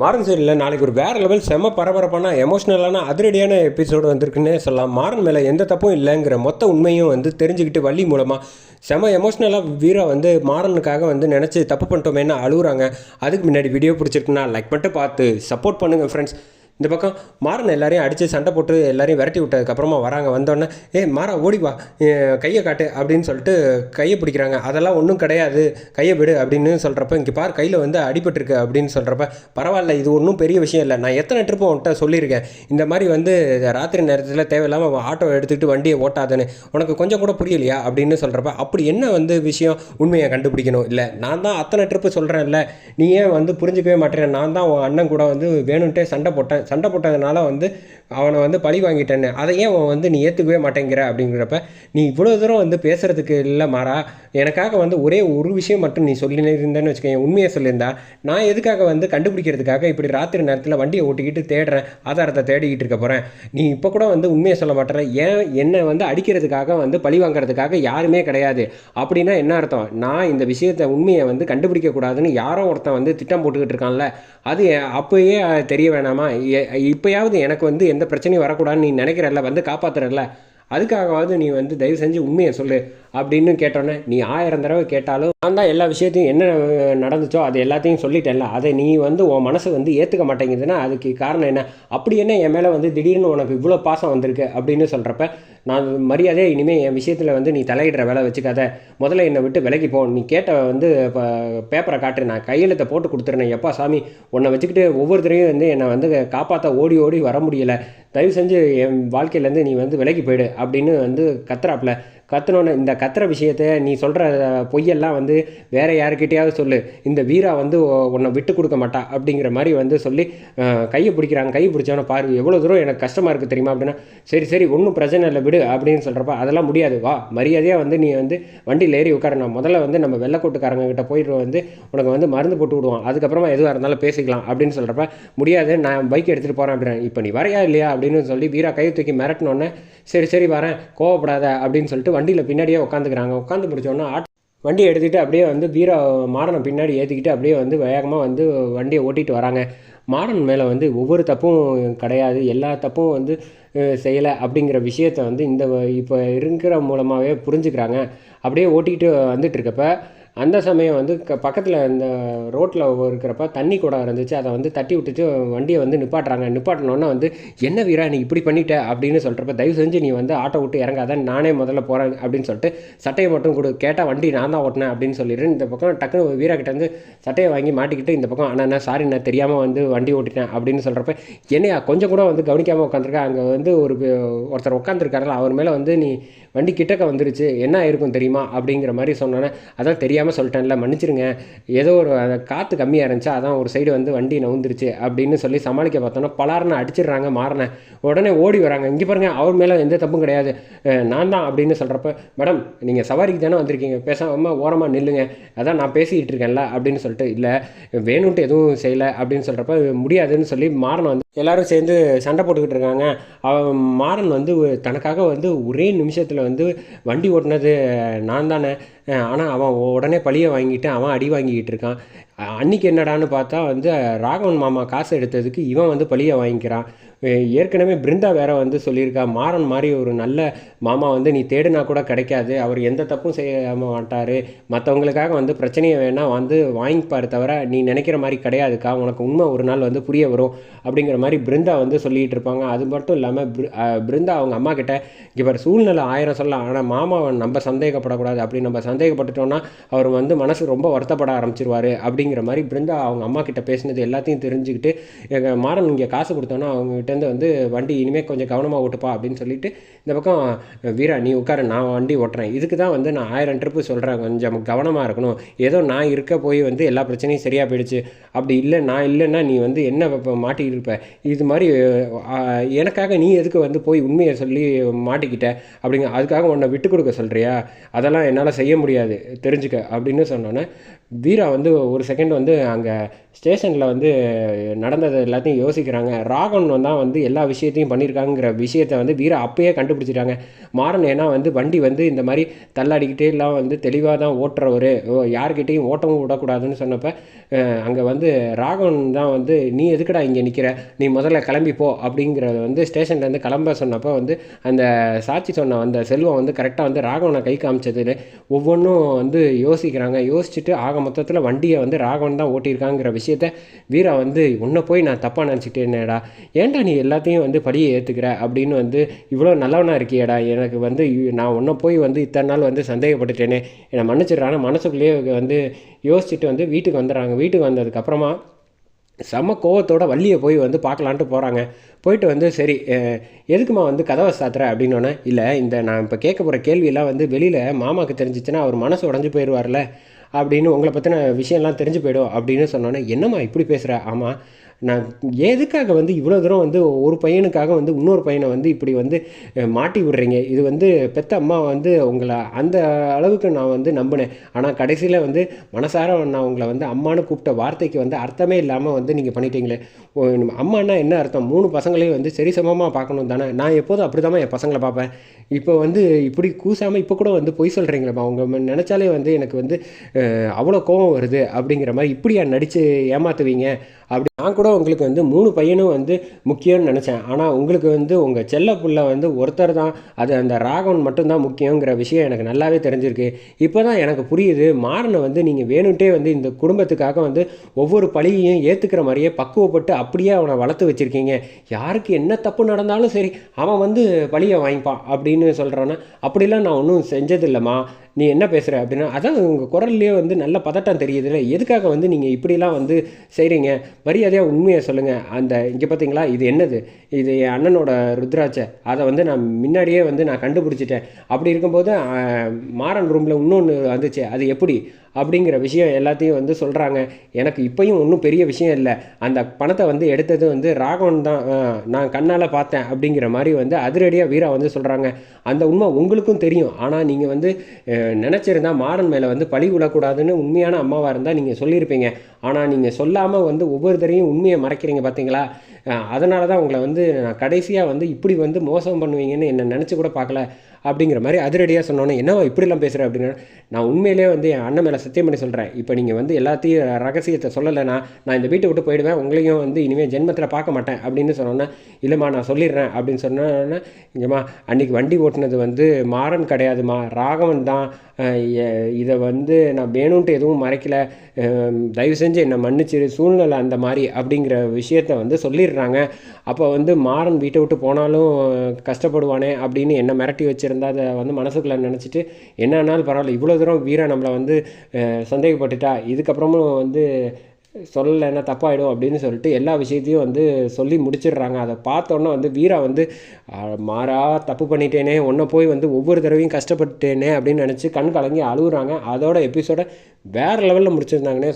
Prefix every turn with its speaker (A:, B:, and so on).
A: மாறன் சீரியலில் நாளைக்கு ஒரு வேறு லெவல் செம பரபரப்பான எமோஷ்னலான அதிரடியான எபிசோடு வந்திருக்குன்னே சொல்லலாம். மாறன் மேலே எந்த தப்பும் இல்லைங்கிற மொத்த உண்மையும் வந்து தெரிஞ்சுக்கிட்டு வள்ளி மூலமாக செம எமோஷ்னலாக வீரா வந்து மாறனுக்காக வந்து நினச்சி தப்பு பண்ணிட்டோமேன்னு அழுகுறாங்க அதுக்கு முன்னாடி வீடியோ பிடிச்சிருக்குன்னா லைக் பண்ணிட்டு பார்த்து சப்போர்ட் பண்ணுங்கள் ஃப்ரெண்ட்ஸ் இந்த பக்கம் மாறன் எல்லாரையும் அடித்து சண்டை போட்டு எல்லாரையும் விரட்டி விட்டதுக்கப்புறமா வராங்க. வந்தோடனே ஏ மாறா ஓடி வா. கையை காட்டு அப்படின்னு சொல்லிட்டு கையை பிடிக்கிறாங்க. அதெல்லாம் ஒன்றும் கிடையாது. கையை விடு அப்படின்னு சொல்கிறப்ப இங்கே பார் கையில் வந்து அடிபட்டுருக்கு அப்படின்னு சொல்கிறப்ப பரவாயில்ல இது ஒன்றும் பெரிய விஷயம் இல்லை. நான் எத்தனை ட்ரிப்பு உன்கிட்ட சொல்லியிருக்கேன். இந்த மாதிரி வந்து ராத்திரி நேரத்தில் தேவையில்லாமல் ஆட்டோ எடுத்துக்கிட்டு வண்டியை ஓட்டாதுன்னு. உனக்கு கொஞ்சம் கூட புரியலையா? அப்படின்னு சொல்கிறப்ப அப்படி என்ன வந்து விஷயம்? உண்மையை கண்டுபிடிக்கணும். இல்லை நான் தான் அத்தனை ட்ரிப்பு சொல்கிறேன்ல நீ ஏன் வந்து புரிஞ்சுக்கவே மாட்டேன் நான் தான் உன் அண்ணன் கூட வந்து வேணும்ன்ட்டே சண்டை போட்டேன். சண்டை போட்டதுனால வந்து அவனை வந்து பழி வாங்கிட்டேன்னு. அதை ஏன் அவன் வந்து நீ ஏற்றுக்கவே மாட்டேங்கிற அப்படிங்கிறப்ப நீ இவ்வளோ தூரம் வந்து பேசுகிறதுக்கு இல்லை மாறா எனக்காக வந்து ஒரே ஒரு விஷயம் மட்டும் நீ சொல்லியிருந்தேன்னு வச்சுக்கோங்க உண்மையை சொல்லியிருந்தா நான் எதுக்காக வந்து கண்டுபிடிக்கிறதுக்காக இப்படி ராத்திரி நேரத்தில் வண்டியை ஓட்டிக்கிட்டு தேடுறேன் ஆதாரத்தை தேடிக்கிட்டு இருக்க போகிறேன் நீ இப்போ கூட வந்து உண்மையை சொல்ல மாட்டேற ஏன் என்னை வந்து அடிக்கிறதுக்காக வந்து பழி வாங்குறதுக்காக யாருமே கிடையாது? அப்படின்னா என்ன அர்த்தம்? நான் இந்த விஷயத்தை உண்மையை வந்து கண்டுபிடிக்கக்கூடாதுன்னு யாரோ ஒருத்தன் வந்து திட்டம் போட்டுக்கிட்டு இருக்கான்ல அது அப்போயே தெரிய வேணாமா? இப்போயாவது எனக்கு வந்து எந்த பிரச்சனையும் வரக்கூடாதுன்னு நீ நினைக்கிறல்ல வந்து காப்பாத்துறல்ல? அதுக்காகவாவது நீ வந்து தயவு செஞ்சு உண்மையை சொல்லு. அப்படின்னு கேட்டோன்னே நீ ஆயிரம் தடவை கேட்டாலும் நான் தான் எல்லா விஷயத்தையும் என்ன நடந்துச்சோ அது எல்லாத்தையும் சொல்லிட்டேன்ல. அதை நீ வந்து உன் மனசு வந்து ஏற்றுக்க மாட்டேங்குதுன்னா அதுக்கு காரணம் என்ன? அப்படி என்ன என் மேலே வந்து திடீர்னு உனக்கு இவ்வளோ பாசம் வந்திருக்கு? அப்படின்னு சொல்கிறப்ப நான் மரியாதையாக இனிமேல் என் விஷயத்தில் வந்து நீ தலையிடுற வேலை வச்சுக்காத. முதல்ல என்னை விட்டு விலகி போ. நீ கேட்ட வந்து இப்போ பேப்பரை காட்டு. நான் கையெழுத்தை போட்டு கொடுத்துருனேன் எப்பா சாமி உன்னை வச்சுக்கிட்டு ஒவ்வொருத்தரையும் வந்து என்னை வந்து காப்பாற்ற ஓடி ஓடி வர முடியலை. தயவு செஞ்சு என் வாழ்க்கையிலேருந்து நீ வந்து விலகி போயிடு அப்படின்னு வந்து கத்துறாப்புல கத்துனோன்னே இந்த கத்துற விஷயத்த நீ சொல்கிற பொய்யெல்லாம் வந்து வேறு யாருக்கிட்டையாவது சொல்லு. இந்த வீரா வந்து உன்னை விட்டு கொடுக்க மாட்டா அப்படிங்கிற மாதிரி வந்து சொல்லி கையை பிடிக்கிறாங்க. கை பிடிச்சவன பாரு எவ்வளோ தூரம் எனக்கு கஷ்டமாக இருக்குது தெரியுமா அப்படின்னா சரி சரி ஒன்றும் பிரச்சனை இல்லை விடு அப்படின்னு சொல்கிறப்ப அதெல்லாம் முடியாது. வா மரியாதையாக வந்து நீ வந்து வண்டியில் ஏறி உட்கார. நான் முதல்ல வந்து நம்ம வெள்ளக்கோட்டுக்காரங்க கிட்ட போயிட்டு வந்து உனக்கு வந்து மருந்து போட்டு விடுவோம். அதுக்கப்புறமா எதுவாக இருந்தாலும் பேசிக்கலாம் அப்படின்னு சொல்கிறப்ப முடியாது நான் பைக் எடுத்துகிட்டு போகிறேன் அப்படின்னு இப்போ நீ வரையா இல்லையா? அப்படின்னு சொல்லி வீரா கையை தூக்கி மிரட்டினோன்னே சரி சரி வரேன். கோவப்படாத. அப்படின்னு சொல்லிட்டு வண்டியில் பின்னாடியே உட்காந்துக்கிறாங்க உட்காந்து முடிச்சோன்னா ஆட் வண்டி எடுத்துகிட்டு அப்படியே வந்து பீரோ மாறனை பின்னாடி ஏற்றிக்கிட்டு அப்படியே வந்து வேகமாக வந்து வண்டியை ஓட்டிகிட்டு வராங்க. மாறன் மேலே வந்து ஒவ்வொரு தப்பும் கிடையாது. எல்லா தப்பும் வந்து செய்யலை அப்படிங்கிற விஷயத்த வந்து இந்த வ- இப்போ இருக்கிற மூலமாகவே புரிஞ்சுக்கிறாங்க. அப்படியே ஓட்டிக்கிட்டு வந்துட்டு இருக்கப்போ அந்த சமயம் வந்து க பக்கத்தில் இந்த ரோட்டில் இருக்கிறப்ப தண்ணி கூட இருந்துச்சு. அதை வந்து தட்டி விட்டுட்டு வண்டியை வந்து நிப்பாட்டுறாங்க. நிப்பாட்டினோன்னா வந்து என்ன வீரா நீ இப்படி பண்ணிட்ட? அப்படின்னு சொல்கிறப்ப தயவு செஞ்சு நீ வந்து ஆட்டோ விட்டு இறங்காத. நானே முதல்ல போகிறேன் அப்படின்னு சொல்லிட்டு சட்டையை மட்டும் கொடு. கேட்டால் வண்டி நான் தான் ஓட்டினேன். அப்படின்னு சொல்லிடுறேன் இந்த பக்கம் டக்குனு வீரா கிட்ட வந்து சட்டையை வாங்கி மாட்டிக்கிட்டு இந்த பக்கம் ஆனால் என்ன சாரி நான் தெரியாமல் வந்து வண்டி ஓட்டிட்டேன். அப்படின்னு சொல்கிறப்ப என்னையா கொஞ்சம் கூட வந்து கவனிக்காமல் உட்காந்துருக்கா அங்கே வந்து ஒரு ஒருத்தர் உட்காந்துருக்காருல அவர் மேலே வந்து நீ வண்டி கிட்டக்க வந்துருச்சு. என்ன இருக்கும் தெரியுமா? அப்படிங்கிற மாதிரி சொன்னோன்னே அதான் தெரியாமல் சொல்லிட்டேன்ல மன்னிச்சிருங்க. ஏதோ ஒரு காற்று கம்மியாக இருந்துச்சு அதான் ஒரு சைடு வந்து வண்டி நவுந்துருச்சு அப்படின்னு சொல்லி சமாளிக்க பார்த்தோன்னா பலாரனை அடிச்சிடுறாங்க மாறனை. உடனே ஓடி வராங்க. இங்கே பாருங்கள் அவர் மேலே எந்த தப்பும் கிடையாது. நான் தான் அப்படின்னு சொல்கிறப்ப மேடம் நீங்கள் சவாரிக்கு தானே வந்திருக்கீங்க. பேசாமல் ஓரமாக நில்லுங்க. அதான் நான் பேசிக்கிட்டு இருக்கேன்ல அப்படின்னு சொல்லிட்டு இல்லை வேணும்ட்டு எதுவும் செய்யலை அப்படின்னு சொல்கிறப்ப முடியாதுன்னு சொல்லி மாறன வந்து எல்லோரும் சேர்ந்து சண்டை போட்டுக்கிட்டு இருக்காங்க. அவன் மாறன் வந்து தனக்காக வந்து ஒரே நிமிஷத்தில் வந்து வண்டி ஓட்டினது நான் தானே. ஆனால் அவன் உடனே பழியை வாங்கிட்டு அவன் அடி வாங்கிக்கிட்டு இருக்கான். அன்னைக்கு என்னடான்னு பார்த்தா வந்து ராகவன் மாமா காசு எடுத்ததுக்கு இவன் வந்து பழியை வாங்கிக்கிறான். ஏற்கனவே பிருந்தா வேற வந்து சொல்லியிருக்கா மாறன் மாதிரி ஒரு நல்ல மாமா வந்து நீ தேடினா கூட கிடைக்காது அவர் எந்த தப்பும் செய்ய மாட்டார் மற்றவங்களுக்காக வந்து பிரச்சனையை வேணால் வந்து வாங்கிப்பார் தவிர நீ நினைக்கிற மாதிரி கிடையாதுக்கா உனக்கு உண்மை ஒரு நாள் வந்து புரிய வரும் அப்படிங்கிற மாதிரி பிருந்தா வந்து சொல்லிகிட்டு இருப்பாங்க. அது மட்டும் இல்லாமல் பிருந்தா அவங்க அம்மா கிட்ட இவர் சூழ்நிலை ஆயிரம் சொல்லலாம் ஆனால் மாமாவை நம்ம சந்தேகப்படக்கூடாது. அப்படி நம்ம சந்தேகப்பட்டுட்டோம்னா அவர் வந்து மனசு ரொம்ப வருத்தப்பட ஆரம்பிச்சிருவாரு அப்படிங்கிற மாதிரி பிருந்தா அவங்க அம்மா கிட்ட பேசினது எல்லாத்தையும் தெரிஞ்சுக்கிட்டு எங்கள் மாறன் இங்கே காசு கொடுத்தோன்னா அவங்ககிட்டேருந்து வந்து வண்டி இனிமேல் கொஞ்சம் கவனமாக ஓட்டுப்பா அப்படின்னு சொல்லிட்டு இந்த பக்கம் வீரா நீ உட்கார நான் வண்டி ஓட்டுறேன். இதுக்கு தான் வந்து நான் ஆயிரம் ட்ரிப்பு சொல்கிறேன் கொஞ்சம் கவனமாக இருக்கணும். ஏதோ நான் இருக்க போய் வந்து எல்லா பிரச்சனையும் சரியாக போயிடுச்சு. அப்படி இல்லை நான் இல்லைன்னா நீ வந்து என்ன இப்போ இருப்ப? இது மாதிரி எனக்காக நீ எதுக்கு வந்து போய் உண்மையை சொல்லி மாட்டிக்கிட்ட? அப்படிங்க அதுக்காக உன்னை விட்டு கொடுக்க சொல்கிறியா அதெல்லாம் என்னால் செய்ய முடியாது. தெரிஞ்சுக்க அப்படின்னு சொன்னோன்னே வீரா வந்து ஒரு செகண்ட் வந்து அங்கே ஸ்டேஷனில் வந்து நடந்தது எல்லாத்தையும் யோசிக்கிறாங்க. ராகவன் தான் வந்து எல்லா விஷயத்தையும் பண்ணியிருக்காங்கிற விஷயத்தை வந்து வீரா அப்பயே கண்டுபிடிச்சிட்டாங்க. மாறன் ஏன்னா வந்து வண்டி வந்து இந்த மாதிரி தள்ளாடிக்கிட்டே எல்லாம் வந்து தெளிவாக தான் ஓட்டுறவர். யார்கிட்டையும் ஓட்டவும் விடக்கூடாதுன்னு சொன்னப்போ அங்கே வந்து ராகவன் தான் வந்து நீ எதுக்குடா இங்கே நிற்கிற நீ முதல்ல கிளம்பி போ. அப்படிங்கிறத வந்து ஸ்டேஷன்லேருந்து கிளம்ப சொன்னப்போ வந்து அந்த சாட்சி சொன்ன அந்த செல்வம் வந்து கரெக்டாக வந்து ராகவனை கை காமிச்சது ஒவ்வொன்றும் வந்து யோசிக்கிறாங்க. யோசிச்சுட்டு ஆக மொத்தத்தில் வண்டியை வந்து ராகவன் தான் ஓட்டியிருக்காங்கிற விஷயத்த வீரா வந்து உன்னை போய் நான் தப்பாக நினச்சிட்டேனேடா. ஏன்டா நீ எல்லாத்தையும் வந்து படியை ஏற்றுக்கிற அப்படின்னு வந்து இவ்வளோ நல்லவனாக இருக்கியேடா. எனக்கு வந்து நான் உன்னை போய் வந்து இத்தனை நாள் வந்து சந்தேகப்பட்டுட்டேனே. என்னை மன்னிச்சிடுறான்னு மனசுக்குள்ளேயே வந்து யோசிச்சுட்டு வந்து வீட்டுக்கு வந்துடுறாங்க. வீட்டுக்கு வந்ததுக்கப்புறமா செம்ம கோவத்தோட வள்ளியை போய் வந்து பார்க்கலான்ட்டு போகிறாங்க போயிட்டு வந்து சரி எதுக்குமா வந்து கதவை சாத்துற? அப்படின்னோன்னே இல்லை இந்த நான் இப்போ கேட்க போகிற கேள்வியெல்லாம் வந்து வெளியில் மாமாவுக்கு தெரிஞ்சிச்சுன்னா அவர் மனசு உடஞ்சி போயிடுவார்ல அப்படின்னு உங்களை பற்றின விஷயம்லாம் தெரிஞ்சு போயிடும் அப்படின்னு சொன்னோன்னே என்னம்மா இப்படி பேசுகிற ஆமாம் நான் எதுக்காக வந்து இவ்வளோ தூரம் வந்து ஒரு பையனுக்காக வந்து இன்னொரு பையனை வந்து இப்படி வந்து மாட்டி விடுறீங்க? இது வந்து பெத்த அம்மா வந்து உங்களை அந்த அளவுக்கு நான் வந்து நம்பினேன். ஆனால் கடைசியில் வந்து மனசார நான் உங்களை வந்து அம்மான்னு கூப்பிட்ட வார்த்தைக்கு வந்து அர்த்தமே இல்லாமல் வந்து நீங்கள் பண்ணிட்டீங்களே. அம்மானா அம்மான்னா என்ன அர்த்தம்? மூணு பசங்களையும் வந்து சரிசமமாக பார்க்கணும் தானே. நான் எப்போதும் அப்படி தான் என் பசங்களை பார்ப்பேன். இப்போ வந்து இப்படி கூசாமல் இப்போ கூட வந்து பொய் சொல்கிறீங்களேம்மா அவங்க நினச்சாலே வந்து எனக்கு வந்து அவ்வளோ கோபம் வருது அப்படிங்கிற மாதிரி இப்படியா நடித்து ஏமாற்றுவீங்க அப்படி நான் கூட உங்களுக்கு வந்து மூணு பையனும் வந்து முக்கியம்னு நினச்சேன். ஆனால் உங்களுக்கு வந்து உங்கள் செல்ல புள்ள வந்து ஒருத்தர் தான். அது அந்த ராகவன் மட்டும்தான் முக்கியங்கிற விஷயம் எனக்கு நல்லாவே தெரிஞ்சிருக்கு. இப்போ தான் எனக்கு புரியுது மாறனை வந்து நீங்கள் வேணும்ட்டே வந்து இந்த குடும்பத்துக்காக வந்து ஒவ்வொரு பழியையும் ஏற்றுக்கிற மாதிரியே பக்குவப்பட்டு அப்படியே அவனை வளர்த்து வச்சுருக்கீங்க. யாருக்கு என்ன தப்பு நடந்தாலும் சரி அவன் வந்து பழியை வாங்கிப்பான் அப்படின்னு சொல்கிறான்னா அப்படிலாம் நான் ஒன்றும் செஞ்சதில்லைம்மா. நீ என்ன பேசுகிற அப்படின்னா அதான் உங்கள் குரல்லையே வந்து நல்ல பதட்டம் தெரியுதுல்ல. எதுக்காக வந்து நீங்கள் இப்படிலாம் வந்து செய்கிறீங்க மரியாதையாக உண்மையை சொல்லுங்கள் அந்த இங்கே பார்த்தீங்களா இது என்னது? இது என் அண்ணனோட ருத்ராட்சை. அதை வந்து நான் முன்னாடியே வந்து நான் கண்டுபிடிச்சிட்டேன். அப்படி இருக்கும்போது மாறன் ரூமில் இன்னொன்று வந்துச்சு. அது எப்படி? அப்படிங்கிற விஷயம் எல்லாத்தையும் வந்து சொல்கிறாங்க எனக்கு இப்போயும் ஒன்றும் பெரிய விஷயம் இல்லை. அந்த பணத்தை வந்து எடுத்தது வந்து ராகவன் தான். நான் கண்ணால் பார்த்தேன் அப்படிங்கிற மாதிரி வந்து அதிரடியாக வீரா வந்து சொல்கிறாங்க அந்த உண்மை உங்களுக்கும் தெரியும். ஆனால் நீங்கள் வந்து நினச்சிருந்தா மாறன் மேலே வந்து பழி விழக்கூடாதுன்னு உண்மையான அம்மாவாக இருந்தால் நீங்கள் சொல்லியிருப்பீங்க. ஆனால் நீங்கள் சொல்லாமல் வந்து ஒவ்வொருத்தரையும் உண்மையை மறைக்கிறீங்க பார்த்தீங்களா அதனால தான் உங்களை வந்து நான் கடைசியாக வந்து இப்படி வந்து மோசம் பண்ணுவீங்கன்னு என்னை நினச்சி கூட பார்க்கல. அப்படிங்கிற மாதிரி அதிரடியாக சொன்னோன்னே என்னவா இப்படிலாம் பேசுகிறேன் அப்படின்னா நான் உண்மையிலேயே வந்து என் அண்ணன் மேலே சத்தியம் பண்ணி சொல்கிறேன் இப்போ நீங்கள் வந்து எல்லாத்தையும் ரகசியத்தை சொல்லலைன்னா நான் இந்த வீட்டை விட்டு போயிடுவேன். உங்களையும் வந்து இனிமேல் ஜென்மத்தில் பார்க்க மாட்டேன் அப்படின்னு சொன்னோன்னே இல்லைம்மா நான் சொல்லிடுறேன் அப்படின்னு சொன்னோன்னே இங்கேம்மா அன்றைக்கி வண்டி ஓட்டினது வந்து மாறன் கிடையாதுமா ராகவன் தான் இதை வந்து நான் வேணும்ன்ட்டு எதுவும் மறைக்கல. தயவு செஞ்சு என்னை மன்னிச்சிரு சூழ்நிலை அந்த மாதிரி அப்படிங்கிற விஷயத்த வந்து சொல்லிடுறாங்க. அப்போ வந்து மாறன் வீட்டை விட்டு போனாலும் கஷ்டப்படுவானே அப்படின்னு என்ன மிரட்டி வச்சுருந்தா அதை வந்து மனசுக்குள்ளே நினச்சிட்டு என்ன ஆனாலும் பரவாயில்ல இவ்வளோ தூரம் வீரா நம்மளை வந்து சந்தேகப்பட்டுட்டா. இதுக்கப்புறமும் வந்து சொல்லலைன்னா தப்பாயிடும் அப்படின்னு சொல்லிட்டு எல்லா விஷயத்தையும் வந்து சொல்லி முடிச்சிடுறாங்க. அதை பார்த்தோன்னே வந்து வீரா வந்து மாறா தப்பு பண்ணிட்டேனே ஒன்றை போய் வந்து ஒவ்வொரு தடவையும் கஷ்டப்பட்டேனே அப்படின்னு நினச்சி கண் கலங்கி அழுகுறாங்க. அதோட எபிசோட வேறு லெவலில் முடிச்சிருந்தாங்கன்னே